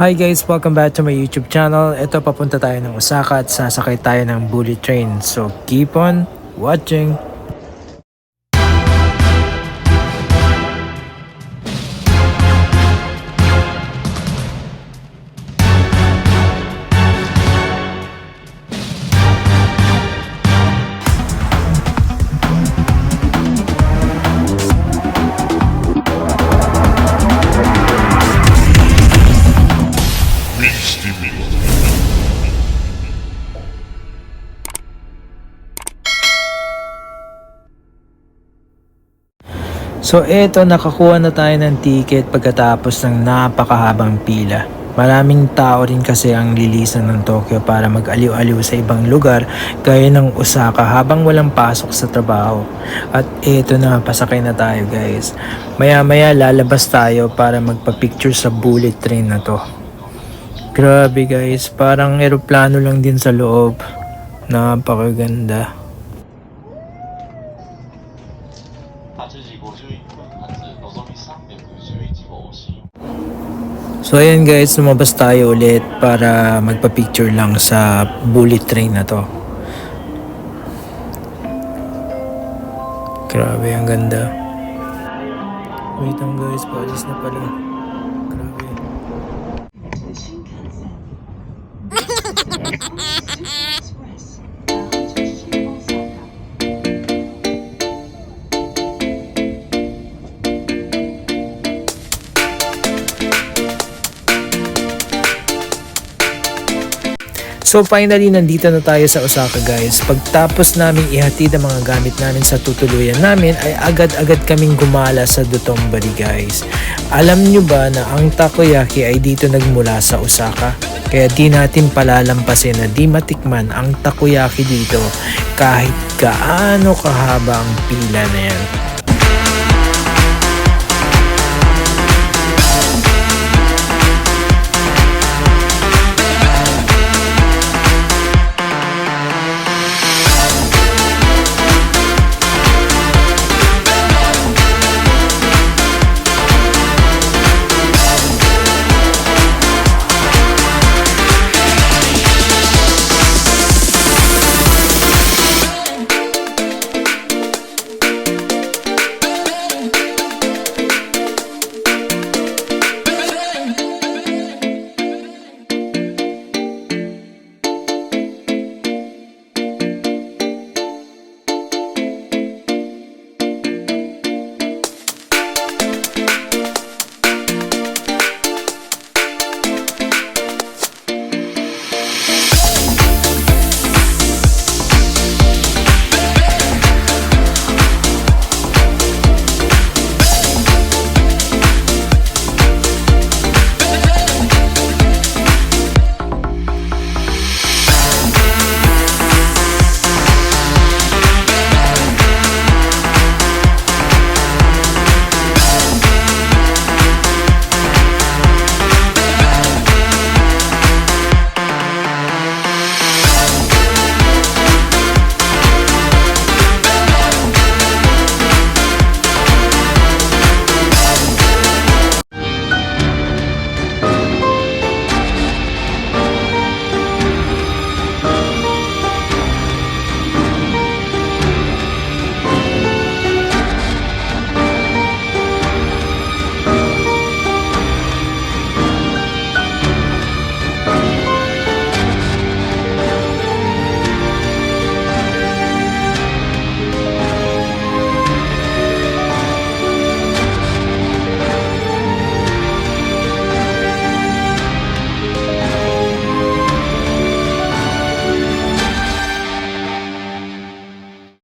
Hi guys, welcome back to my YouTube channel. Ito papunta tayo ng Osaka at sasakay tayo ng bullet train. So keep on watching. So eto, nakakuha na tayo ng ticket pagkatapos ng napakahabang pila. Maraming tao rin kasi ang lilisan ng Tokyo para mag-aliw-aliw sa ibang lugar gaya ng Osaka habang walang pasok sa trabaho. At eto na, pasakay na tayo guys. Maya-maya lalabas tayo para magpa-picture sa bullet train na to. Grabe guys, parang eroplano lang din sa loob. Napakaganda. So ayan guys, lumabas tayo ulit para magpa-picture lang sa bullet train na to. Grabe, ang ganda. Wait lang guys, paalis na pala. Grabe. So finally, nandito na tayo sa Osaka guys. Pagtapos namin ihatid ang mga gamit namin sa tutuluyan namin, ay agad-agad kaming gumala sa Dotonbori guys. Alam nyo ba na ang takoyaki ay dito nagmula sa Osaka? Kaya di natin palalampasin na di matikman ang takoyaki dito kahit gaano kahaba ang pila na yan.